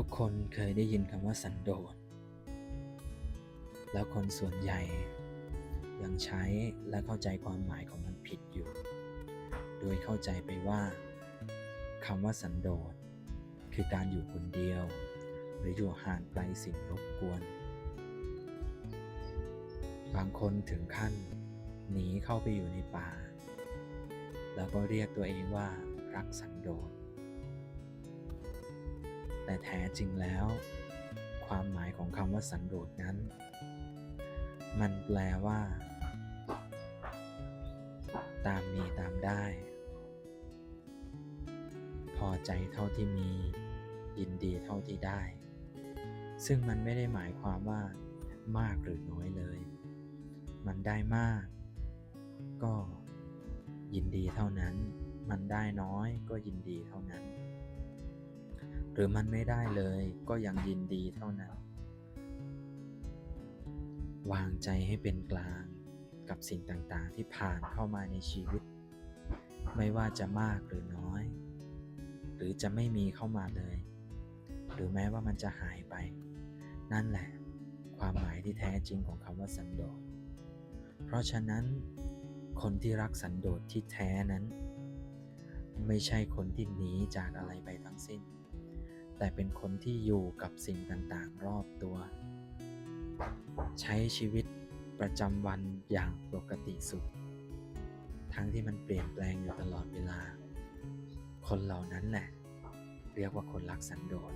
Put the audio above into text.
ทุกคนเคยได้ยินคำว่าสันโดษ แล้วคนส่วนใหญ่ ยังใช้และเข้าใจความหมายของมันผิดอยู่ โดยเข้าใจไปว่าคำว่าสันโดษ คือการอยู่คนเดียว หรืออยู่ห่างไกลสิ่งรบกวน บางคนถึงขั้น หนีเข้าไปอยู่ในป่า แล้วก็เรียกตัวเองว่ารักสันโดษ แต่แท้จริงแล้ว ความหมายของคำว่าสันโดษนั้น มันแปลว่า ตามมีตามได้ พอใจเท่าที่มี ยินดีเท่าที่ได้ ซึ่งมันไม่ได้หมายความว่ามากหรือน้อยเลย มันได้มาก ก็ยินดีเท่านั้น มันได้น้อยก็ยินดีเท่านั้น หรือมันไม่ได้เลยก็ยังยินดีเท่านั้น วางใจให้เป็นกลางกับสิ่งต่างๆ ที่ผ่านเข้ามาในชีวิต ไม่ว่าจะมากหรือน้อย หรือจะไม่มีเข้ามาเลย หรือแม้ว่ามันจะหายไป นั่นแหละ ความหมายที่แท้จริงของคำว่าสันโดษ เพราะฉะนั้น คนที่รักสันโดษที่แท้นั้น ไม่ใช่คนที่หนีจากอะไรไปทั้งสิ้น แต่เป็นคนที่อยู่กับสิ่งต่างๆ รอบตัว ใช้ชีวิตประจำวันอย่างปกติสุข ทั้งที่มันเปลี่ยนแปลงอยู่ตลอดเวลา คนเหล่านั้นแหละ เรียกว่าคนรักสันโดษ